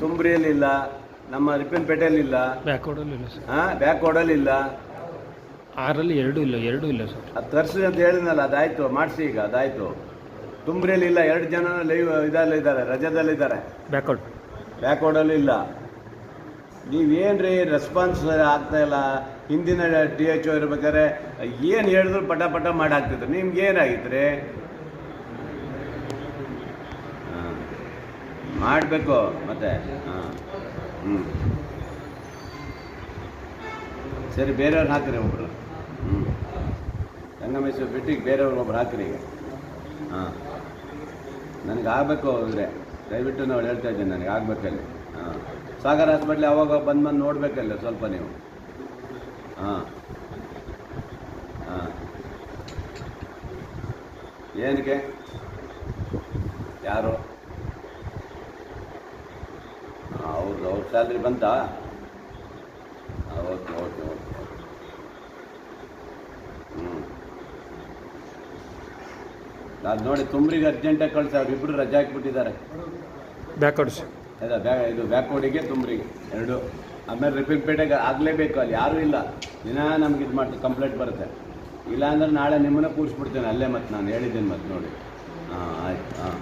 ತುಂಬ್ರಿಯಲ್ಲಿ ಇಲ್ಲ ನಮ್ಮ ರಿಪ್ಪನ್ಪೇಟೆಯಲ್ಲಿ ಇಲ್ಲ ಬ್ಯಾಕ್ವರ್ಡಲ್ಲಿ ಇಲ್ಲ ಸರ್ ಹಾಂ ಬ್ಯಾಕ್ ರೋಡಲ್ಲಿ ಇಲ್ಲ. ಆರಲ್ಲಿ ಎರಡೂ ಇಲ್ಲ ಎರಡೂ ಇಲ್ಲ ಸರ್ ಅದು ತರಿಸಿ ಅಂತ ಹೇಳಿದ್ನಲ್ಲ ಅದಾಯ್ತು ಮಾಡಿಸಿ ಈಗ ಅದಾಯ್ತು. ತುಂಬ್ರಿಯಲ್ಲಿ ಇಲ್ಲ ಎರಡು ಜನ ಲೈವ್ ಇದಲ್ಲಿದ್ದಾರೆ ರಜದಲ್ಲಿದ್ದಾರೆ ಬ್ಯಾಕ್ವರ್ಡ್ ಬ್ಯಾಕ್ ರೋಡಲ್ಲಿ ಇಲ್ಲ. ನೀವೇನ್ರಿ ರೆಸ್ಪಾನ್ಸ್ ಆಗ್ತಾ ಇಲ್ಲ ಹಿಂದಿನ ಡಿ ಎಚ್ ಓ ಇರ್ಬೇಕಾದ್ರೆ ಏನು ಹೇಳಿದ್ರು ಪಟ ಪಟ ಮಾಡಿ ಹಾಕ್ತಿದ್ರು. ನಿಮ್ಗೆ ಏನಾಗಿತ್ತು ರೀ? ಮಾಡಬೇಕು, ಮತ್ತೆ, ಹಾಂ ಹ್ಞೂ ಸರಿ ಬೇರೆಯವ್ರು ಹಾಕಿರಿ ಒಬ್ಬರು ಹ್ಞೂ ಸಂಗಮೇಶ್ವರ ಬಿಟ್ಟಿಗೆ ಬೇರೆಯವ್ರು ಒಬ್ರು ಹಾಕಿರಿ ಈಗ. ಹಾಂ. ನನಗೆ ಆಗಬೇಕು ಅಂದರೆ, ದಯವಿಟ್ಟು ನಾವು ಹೇಳ್ತಾ ಇದ್ದೀನಿ, ನನಗೆ ಆಗಬೇಕಲ್ಲಿ ಹಾಂ. ಸಾಗರ್ ಹಾಸ್ಪಿಟ್ಲ್ ಅವಾಗ ಬಂದು ಬಂದು ನೋಡಬೇಕಲ್ಲ ಸ್ವಲ್ಪ ನೀವು. ಹಾಂ. ಹಾಂ. ಏನಕ್ಕೆ? ಯಾರು? ಹೌದು ಅವ್ರ ಸ್ಯಾಲ್ರಿ ಬಂತಾ ಓಕೆ ಓಕೆ ಓಕೆ. ಹ್ಞೂ ಅದು ನೋಡಿ ತುಂಬ್ರಿಗೆ ಅರ್ಜೆಂಟಾಗಿ ಕಳಿಸಿ ಅವ್ರಿಬ್ರು ರಜೆ ಹಾಕಿಬಿಟ್ಟಿದ್ದಾರೆ. ಬ್ಯಾಕ್ವರ್ಡ್ಸ್ ಅದ ಬ್ಯಾ ಇದು ಬ್ಯಾಕ್ವರ್ಡಿಗೆ ತುಂಬ್ರಿಗೆ ಎರಡು. ಆಮೇಲೆ ರಿಪೀಟ್ಪೇಟೆಗೆ ಆಗಲೇಬೇಕು ಅಲ್ಲಿ ಯಾರೂ ಇಲ್ಲ. ದಿನ ನಮ್ಗೆ ಇದು ಮಾಡ್ತೀವಿ ಕಂಪ್ಲೇಂಟ್ ಬರುತ್ತೆ. ಇಲ್ಲ ಅಂದ್ರೆ ನಾಳೆ ನಿಮ್ಮನ್ನ ಕೂರಿಸ್ಬಿಡ್ತೇನೆ ಅಲ್ಲೇ ಮತ್ತೆ ನಾನು ಹೇಳಿದ್ದೀನಿ ಮತ್ತೆ ನೋಡಿ. ಹಾಂ ಆಯ್ತು ಹಾಂ.